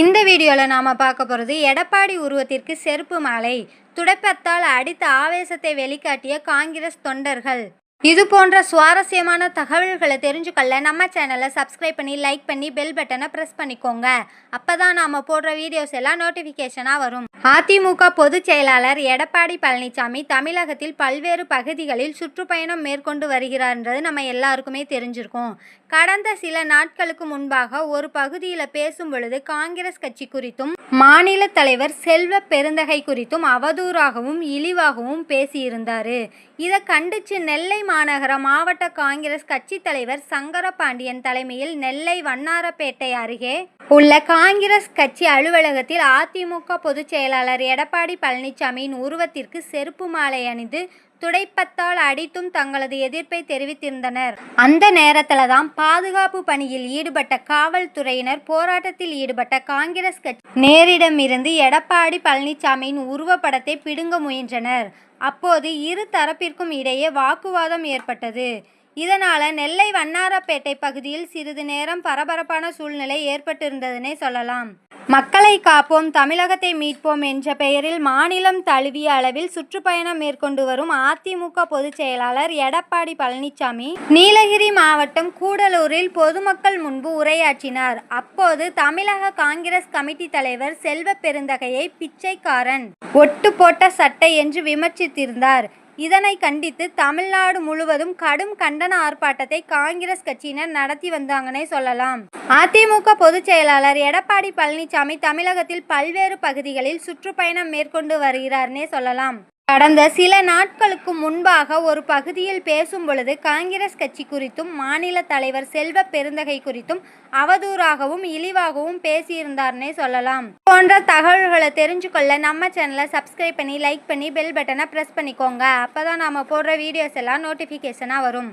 இந்த வீடியோவில் நாம் பார்க்க போகிறது எடப்பாடி உருவத்திற்கு செருப்பு மாலை. துடைப்பத்தால் அடித்த ஆவேசத்தை வெளிக்காட்டிய காங்கிரஸ் தொண்டர்கள். இது போன்ற சுவாரஸ்யமான தகவல்களை தெரிஞ்சுக்கல நம்ம சேனலை சப்ஸ்கிரைப் பண்ணி லைக் பண்ணி பெல் பட்டனை ப்ரெஸ் பண்ணிக்கோங்க. அப்போ தான் நாம் போடுற வீடியோஸ் எல்லாம் நோட்டிஃபிகேஷனாக வரும். அதிமுக பொதுச் செயலாளர் எடப்பாடி பழனிசாமி தமிழகத்தில் பல்வேறு பகுதிகளில் சுற்றுப்பயணம் மேற்கொண்டு வருகிறார்ன்றது நம்ம எல்லாருக்குமே தெரிஞ்சிருக்கும். கடந்த சில நாட்களுக்கு முன்பாக ஒரு பகுதியில் பேசும் பொழுது காங்கிரஸ் கட்சி குறித்தும் மாநில தலைவர் செல்வ பெருந்தகை குறித்தும் அவதூறாகவும் இழிவாகவும் பேசியிருந்தார். இதை கண்டித்து நெல்லை மாநகர மாவட்ட காங்கிரஸ் கட்சி தலைவர் சங்கரபாண்டியன் தலைமையில் நெல்லை வண்ணாரப்பேட்டை அருகே உள்ள காங்கிரஸ் கட்சி அலுவலகத்தில் அதிமுக பொதுச் செயலாளர் எடப்பாடி பழனிசாமியின் உருவத்திற்கு செருப்பு மாலை அணிந்து துடைப்பத்தால் அடித்தும் தங்களது எதிர்ப்பை தெரிவித்திருந்தனர். அந்த நேரத்தில் தான் பாதுகாப்பு பணியில் ஈடுபட்ட காவல்துறையினர் போராட்டத்தில் ஈடுபட்ட காங்கிரஸ் கட்சி நேரிடமிருந்து எடப்பாடி பழனிசாமியின் உருவப்படத்தை பிடுங்க முயன்றனர். அப்போது இரு தரப்பிற்கும் இடையே வாக்குவாதம் ஏற்பட்டது. இதனால் நெல்லை வண்ணாரப்பேட்டை பகுதியில் சிறிது நேரம் பரபரப்பான சூழ்நிலை ஏற்பட்டிருந்ததுனே சொல்லலாம். மக்களை காப்போம் தமிழகத்தை மீட்போம் என்ற பெயரில் மாநிலம் தழுவிய அளவில் சுற்றுப்பயணம் மேற்கொண்டு வரும் அதிமுக பொதுச் செயலாளர் எடப்பாடி பழனிசாமி நீலகிரி மாவட்டம் கூடலூரில் பொதுமக்கள் முன்பு உரையாற்றினார். அப்போது தமிழக காங்கிரஸ் கமிட்டி தலைவர் செல்வ பெருந்தகையை பிச்சைக்காரன் ஒட்டு போட்ட சட்டை என்று விமர்சித்திருந்தார். இதனை கண்டித்து தமிழ்நாடு முழுவதும் கடும் கண்டன ஆர்ப்பாட்டத்தை காங்கிரஸ் கட்சியினர் நடத்தி வந்தாங்கன்னே சொல்லலாம். அதிமுக பொதுச் செயலாளர் எடப்பாடி பழனிசாமி தமிழகத்தில் பல்வேறு பகுதிகளில் சுற்றுப்பயணம் மேற்கொண்டு வருகிறார்னே சொல்லலாம். கடந்த சில நாட்களுக்கு முன்பாக ஒரு பகுதியில் பேசும் பொழுது காங்கிரஸ் கட்சி குறித்தும் மாநில தலைவர் செல்வ பெருந்தகை குறித்தும் அவதூறாகவும் இழிவாகவும் பேசியிருந்தார்னே சொல்லலாம். போன்ற தகவல்களை தெரிஞ்சுக்கொள்ள நம்ம சேனலை சப்ஸ்கிரைப் பண்ணி லைக் பண்ணி பெல் பட்டனை ப்ரெஸ் பண்ணிக்கோங்க. அப்போ தான் நாம் போடுற வீடியோஸ் எல்லாம் நோட்டிஃபிகேஷனாக வரும்.